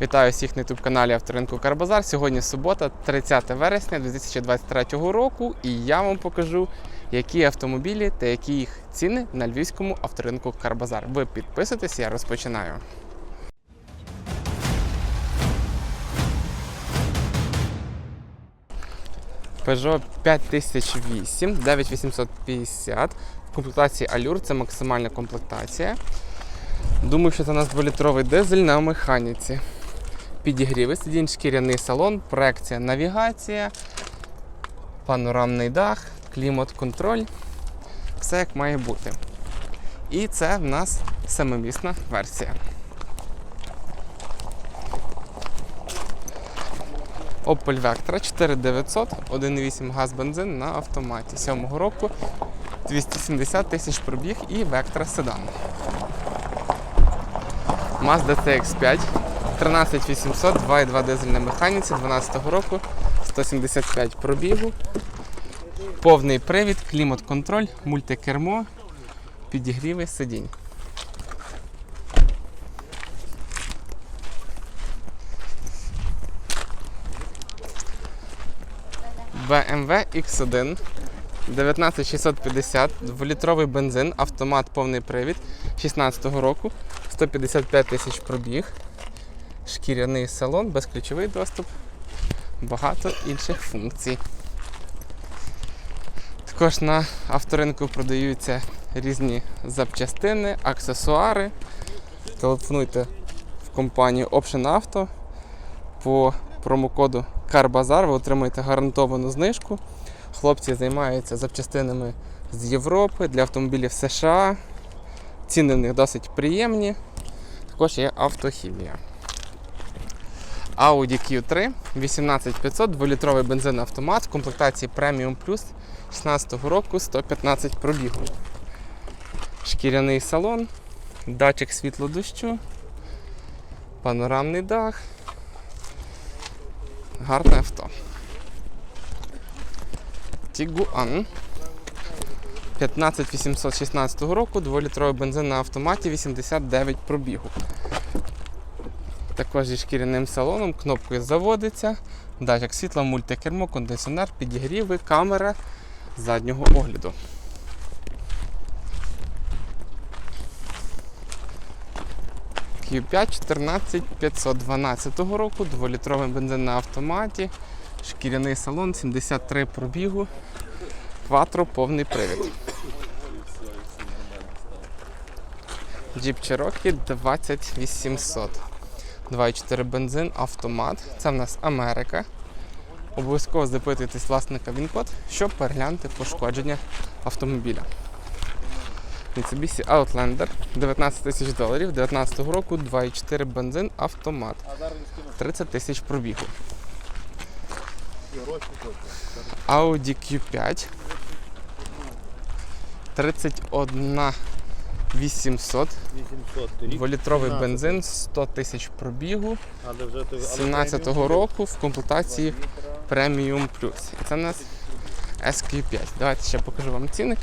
Вітаю всіх на youtube каналі Авторинку Карбазар. Сьогодні субота, 30 вересня 2023 року, і я вам покажу, які автомобілі та які їх ціни на львівському авторинку Карбазар. Ви підписуйтесь, я розпочинаю. Peugeot 5008, 9850 в комплектації Allure, це максимальна комплектація. Думаю, що це у нас 2-літровий дизель на механіці. Підігріви сидінь, шкіряний салон, проекція навігація, панорамний дах, клімат-контроль. Все як має бути. І це в нас семимісна версія. Opel Vectra 4900, 1.8 газ бензин на автоматі 7 року, 270 тисяч пробіг і Vectra седан. Mazda CX5 13800, 2.2 дизель на механіці 12 року, 175 пробігу, повний привід, клімат-контроль, мультикермо, підігріви сидінь. BMW X1 19650, 2-літровий бензин, автомат повний привід 16-го року, 155 тисяч пробіг, шкіряний салон, безключовий доступ, багато інших функцій. Також на авторинку продаються різні запчастини, аксесуари. Телефонуйте в компанію Option Auto по промокоду CARBAZAR ви отримаєте гарантовану знижку. Хлопці займаються запчастинами з Європи для автомобілів США. Ціни в них досить приємні. Також є автохімія. Audi Q3 18500, 2-літровий бензин автомат в комплектації Premium Plus 16 року 115 пробігу. Шкіряний салон, датчик світлодощу, панорамний дах. Гарне авто. Тігуан 15816 року, 2-літровий бензин на автоматі 89 пробігу. Також зі шкіряним салоном, кнопкою заводиться, датчик світла, мультикермо, кондиціонер, підігріви, камера заднього огляду. Q5 14512 року, 2-літровий бензин на автоматі, шкіряний салон, 73 пробігу, кватро, повний привід. Jeep Cherokee 20800. 2,4 бензин, автомат. Це в нас Америка. Обов'язково запитуйтесь власника він-код, щоб переглянути пошкодження автомобіля. Mitsubishi Outlander 19 тисяч доларів, 19 року, 2,4 бензин, автомат. 30 тисяч пробігу. Audi Q5 31 800, 800 рік. 2-літровий 17. бензин, 100 тисяч пробігу, Але вже ти- але 17-го року в комплектації Premium Plus. І це у нас SQ5. Давайте ще покажу вам ціни.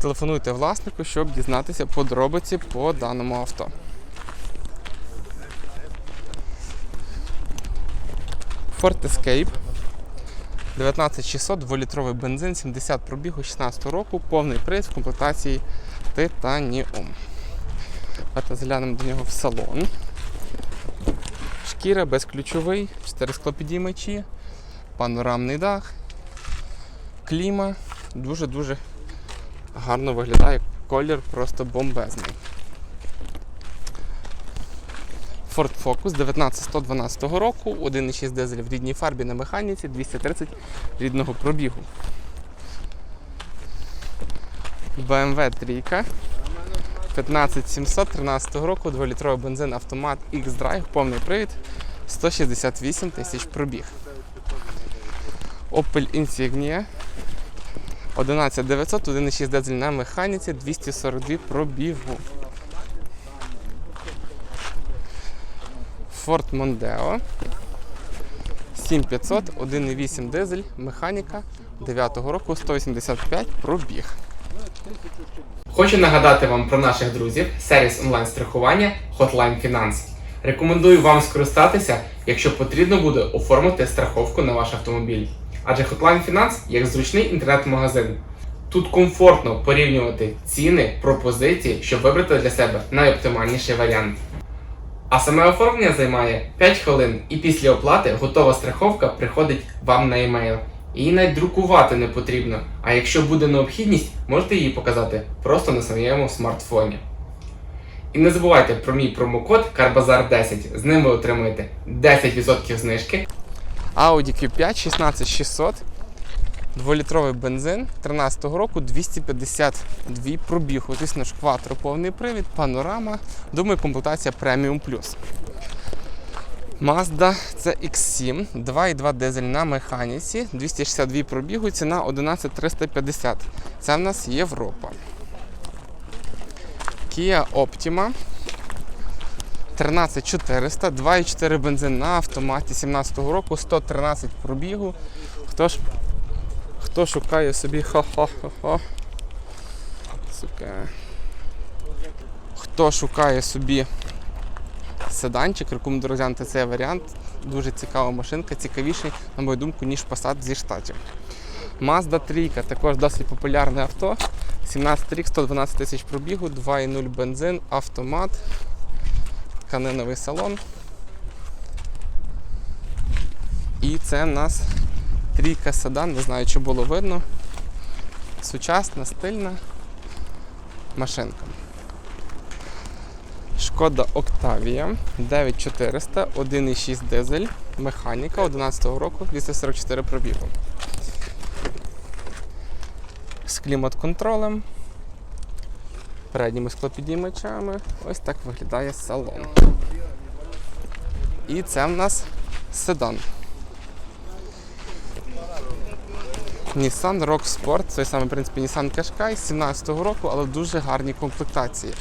Телефонуйте власнику, щоб дізнатися подробиці по даному авто. Ford Escape 19600, 2-літровий бензин, 70 пробігу 16 року, повний привід в комплектації Titanium. Давайте заглянемо до нього в салон. Шкіра безключовий, 4 склопідіймачі, панорамний дах, кліма. Дуже-дуже гарно виглядає колір просто бомбезний. Ford Focus 19112 року, 1,6 дизель в рідній фарбі на механіці, 230 рідного пробігу. BMW 3 15700 13 року, 2-літровий бензин автомат X-Drive, повний привід, 168 тисяч пробіг. Opel Insignia 11900, 1,6 дизель на механіці, 242 пробігу. Ford Mondeo 7500, 1,8 дизель, механіка 9 року, 185 пробіг. Хочу нагадати вам про наших друзів, сервіс онлайн-страхування Hotline Finance. Рекомендую вам скористатися, якщо потрібно буде оформити страховку на ваш автомобіль. Адже Hotline Finance як зручний інтернет-магазин. Тут комфортно порівнювати ціни, пропозиції, щоб вибрати для себе найоптимальніший варіант. А саме оформлення займає 5 хвилин, і після оплати готова страховка приходить вам на емейл. Її навіть друкувати не потрібно, а якщо буде необхідність, можете її показати просто на своєму смартфоні. І не забувайте про мій промокод CARBAZAR10. З ним ви отримуєте 10% знижки. Audi Q5 16600. Дволітровий бензин 13-го року 252 пробігу. Звісно ж, кватро повний привід, панорама. Думаю, комплектація Premium Plus. Mazda CX7, 2,2 дизель на механіці, 262 пробігу, ціна 11350. Це в нас Європа. Kia Optima 13400, 2,4 бензин на автоматі 17-го року, 113 пробігу. Хто ж хто шукає собі хо-хо-хо-хо. Сука. Хто шукає собі седанчик, рекомендую розглянути цей варіант. Дуже цікава машинка, цікавіший, на мою думку, ніж Passat зі штатів. Mazda 3 також досить популярне авто. 17 рік, 112 тисяч пробігу, 2,0 бензин, автомат, тканиновий салон. І це в нас трійка седан, не знаю, чи було видно. Сучасна, стильна машинка. Шкода Octavia 9400, 1,6 дизель, механіка 11 року, 244 пробігу. З клімат-контролем, передніми склопідіймачами. Ось так виглядає салон. І це в нас седан. Nissan Rock Sport, це саме, в принципі, Nissan Qashqai з 17-го року, але дуже гарній комплектації.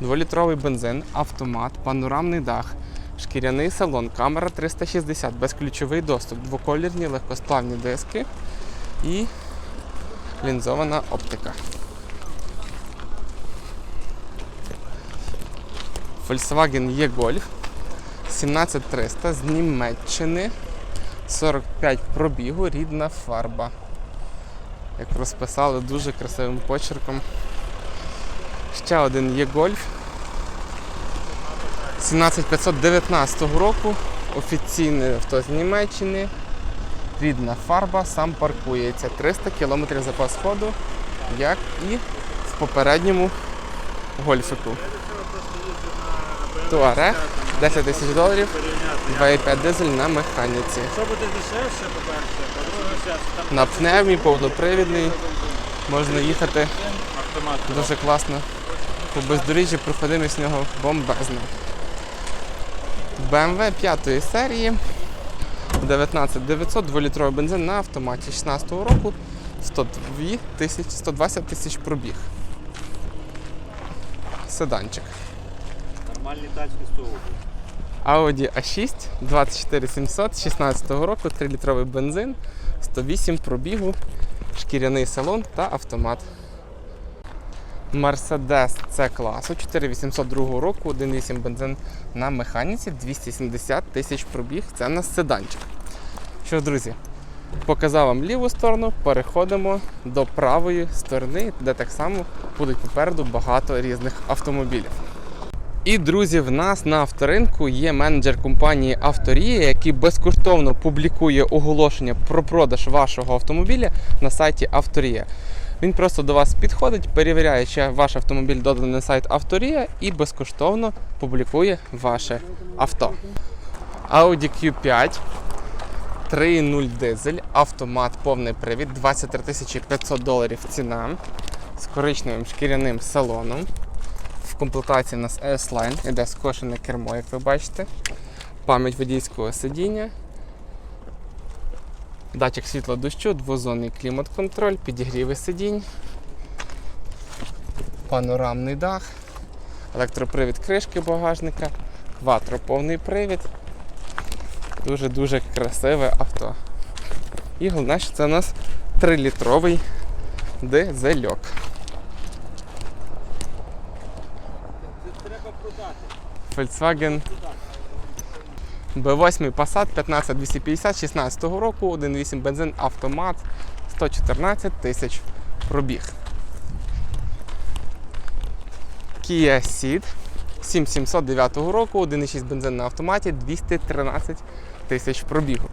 Дволітровий бензин, автомат, панорамний дах, шкіряний салон, камера 360, безключовий доступ, двоколірні легкосплавні диски і лінзована оптика. Volkswagen E-Golf 17300 з Німеччини. 45 пробігу, рідна фарба. Як розписали дуже красивим почерком. Ще один є гольф. 17519 року. Офіційне авто з Німеччини. Рідна фарба, сам паркується. 300 км запас ходу, як і в попередньому гольфику. Туарег 10 тисяч доларів, 2,5 дизель на механіці. Що буде дешевше, по-перше, по-друге, На пневмі, повнопривідний. Можна їхати дуже класно. По бездоріжжі проходимість з нього бомбезна. BMW 5 серії 19900 2-літровий бензин на автоматі 16 року 102 тисяч, 120 тисяч пробіг. Седанчик. Нормальні тачки з того. Audi A6 24700 16 року, 3-літровий бензин, 108 пробігу, шкіряний салон та автомат. Mercedes C класу 4802 року, 1.8 бензин на механіці, 270 тисяч пробіг. Це в нас седанчик. Що ж, друзі, показав вам ліву сторону, переходимо до правої сторони, де так само будуть попереду багато різних автомобілів. І друзі, в нас на авторинку є менеджер компанії Авторія, який безкоштовно публікує оголошення про продаж вашого автомобіля на сайті Авторія. Він просто до вас підходить, перевіряє, чи ваш автомобіль доданий на сайт Авторія і безкоштовно публікує ваше авто. Audi Q5 3.0 дизель, автомат, повний привід, 23 500 доларів ціна з коричневим шкіряним салоном. Комплектації у нас S-Line, іде скошене кермо, як ви бачите. Пам'ять водійського сидіння. Датчик світла дощу, двозонний клімат-контроль, підігріви сидінь, панорамний дах, електропривід кришки багажника, кватро повний привід. Дуже-дуже красиве авто. І головне, що це у нас 3-літровий дизельок. Volkswagen B8 Passat 15250 16 року, 1.8 бензин, автомат, 114 тисяч пробіг. Kia Ceed 7709 року, 1.6 бензин на автоматі, 213 тисяч пробігу.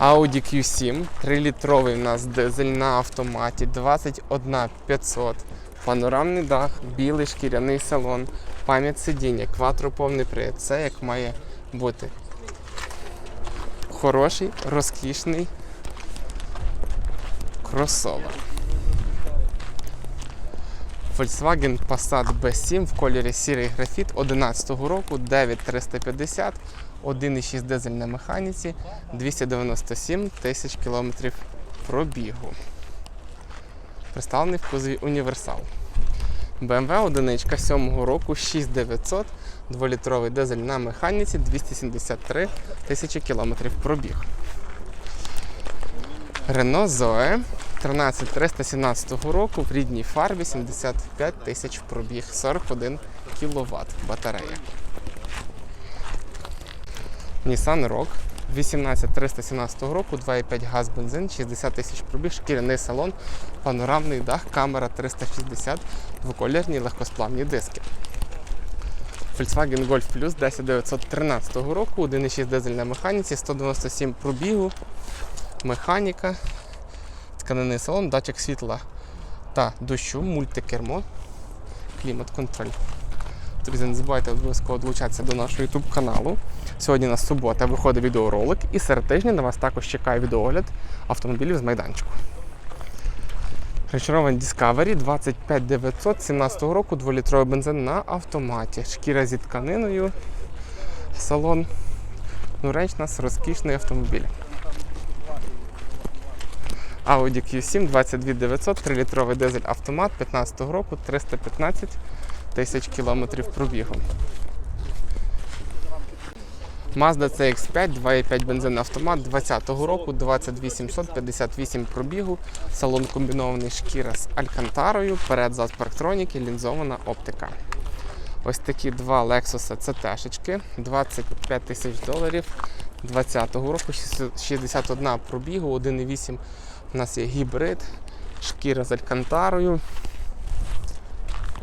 Audi Q7, 3-літровий у нас дизель на автоматі, 21 500. Панорамний дах, білий шкіряний салон, пам'ять сидіння, кватроповний привід. Це як має бути. Хороший, розкішний кросовер. Volkswagen Passat B7 в кольорі сірий графіт 11 року 9350, 1,6 дизель на механіці, 297 тисяч кілометрів пробігу. Представлений в кузові універсал. BMW одиничка 7 року 6900, 2-літровий дизель на механіці, 273 тисячі кілометрів пробіг. Renault Zoe 13317 року в рідній фарбі 75 тисяч пробіг, 41 кВт батарея. Nissan Rogue 18317 року, 2,5 газ бензин, 60 тисяч пробіг, шкіряний салон, панорамний дах, камера 360, двоколірні легкосплавні диски. Volkswagen Golf Plus 10913 року, 1,6 дизель на механіці, 197 пробігу, механіка, тканинний салон, датчик світла та дощу, мультикермо, клімат-контроль. Друзі, не забувайте обов'язково долучатися до нашого YouTube каналу. Сьогодні у нас субота виходить відеоролик, і серед тижня на вас також чекає відеогляд автомобілів з майданчику. Речарований Discovery 25900 17 року, 2-літровий бензин на автоматі. Шкіра зі тканиною, салон. Ну, реч нас розкішний автомобіль. Audi Q7 22900, 3-літровий дизель автомат 15 року, 315 тисяч кілометрів пробігу. Mazda CX5, 2,5 бензин автомат 20-го року, 22758 пробігу, салон комбінований шкіра з алькантарою, перед зад парктроніки, лінзована оптика. Ось такі два Lexus CT-шечки, 25 тисяч доларів 20-го року, 61 пробігу, 1,8 у нас є гібрид, шкіра з алькантарою.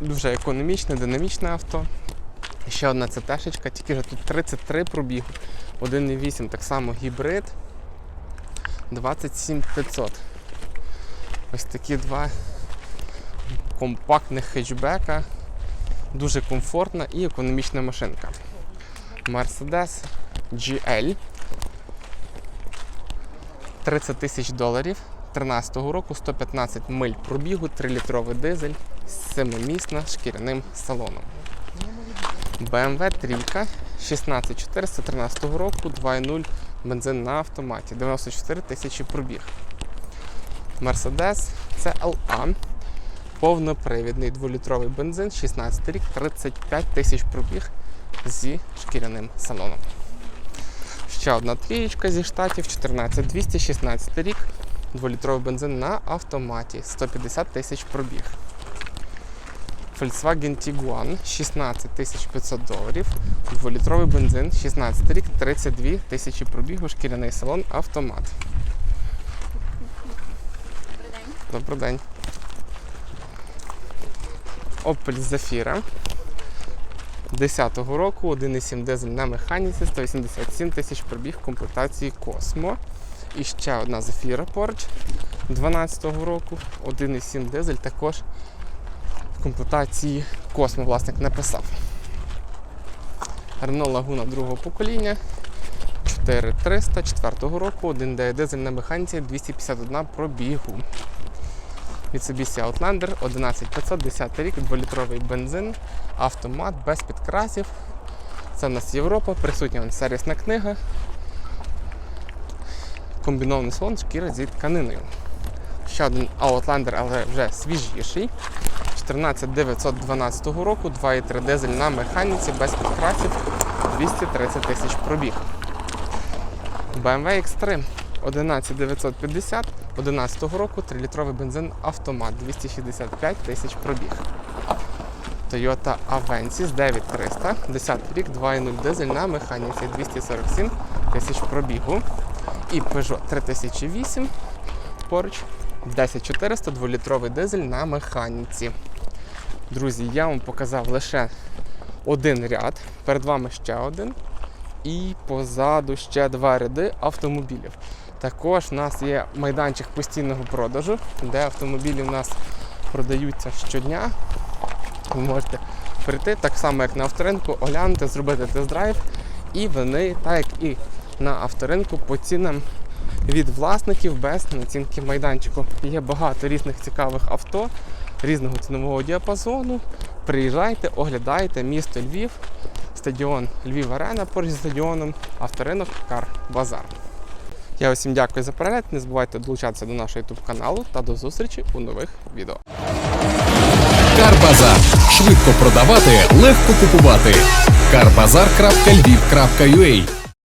Дуже економічне, динамічне авто. Ще одна ЦТшечка, тільки вже тут 33 пробігу, 1,8 так само гібрид. 27500. Ось такі два компактних хетчбека. Дуже комфортна і економічна машинка. Mercedes GL 30 тисяч доларів. 13-го року 115 миль пробігу, 3-літровий дизель, 7-місна шкіряним салоном. BMW 3 16413 року, 2.0 бензин на автоматі, 94 тисячі пробіг. Mercedes CLA, повнопривідний 2-літровий бензин, 16 рік, 35 тисяч пробіг зі шкіряним салоном. Ще одна трієчка зі штатів 14200, 16 рік, 2-літровий бензин на автоматі, 150 тисяч пробіг. Volkswagen Tiguan 16 500 доларів, 2-літровий бензин, 16 рік, 32 тисячі пробігу, шкіряний салон, автомат. Добрий день. Opel Zafira 10-го року, 1,7 дизель на механіці, 187 тисяч пробіг комплектації Cosmo. І ще одна Zafira Porsche 12-го року, 1,7 дизель також комплектації Cosmo власник написав. Renault Laguna другого покоління 4300 4 року, 1 дизель на механіці 251 пробігу. Mitsubishi Outlander 11500, 10 рік, 2-літровий бензин, автомат без підкрасів. Це в нас Європа, присутня сервісна книга. Комбінований салон, шкіра зі тканиною. Ще один Outlander, але вже свіжіший. 14912 року, 2,3 дизель на механіці без підкрасів, 230 тисяч пробіг. BMW X3 11950, 2011 року 3-літровий бензин автомат 265 тисяч пробіг. Toyota Avensis 9300, 10 рік, 2.0 дизель на механіці 247 тисяч пробігу. І Peugeot 3008 поруч 10400, 2-літровий дизель на механіці. Друзі, я вам показав лише один ряд, перед вами ще один. І позаду ще два ряди автомобілів. Також у нас є майданчик постійного продажу, де автомобілі у нас продаються щодня. Ви можете прийти так само, як на авторинку, оглянути, зробити тест-драйв. І вони, так як і на авторинку, по цінам від власників без націнки майданчику. Є багато різних цікавих авто, різного цінового діапазону. Приїжджайте, оглядайте місто Львів, стадіон Львів Арена поруч з стадіоном, авторинок Кар Базар. Я усім дякую за перегляд. Не забувайте долучатися до нашого YouTube каналу та до зустрічі у нових відео. Карбазар. Швидко продавати, легко купувати. Карбазар.львів.ua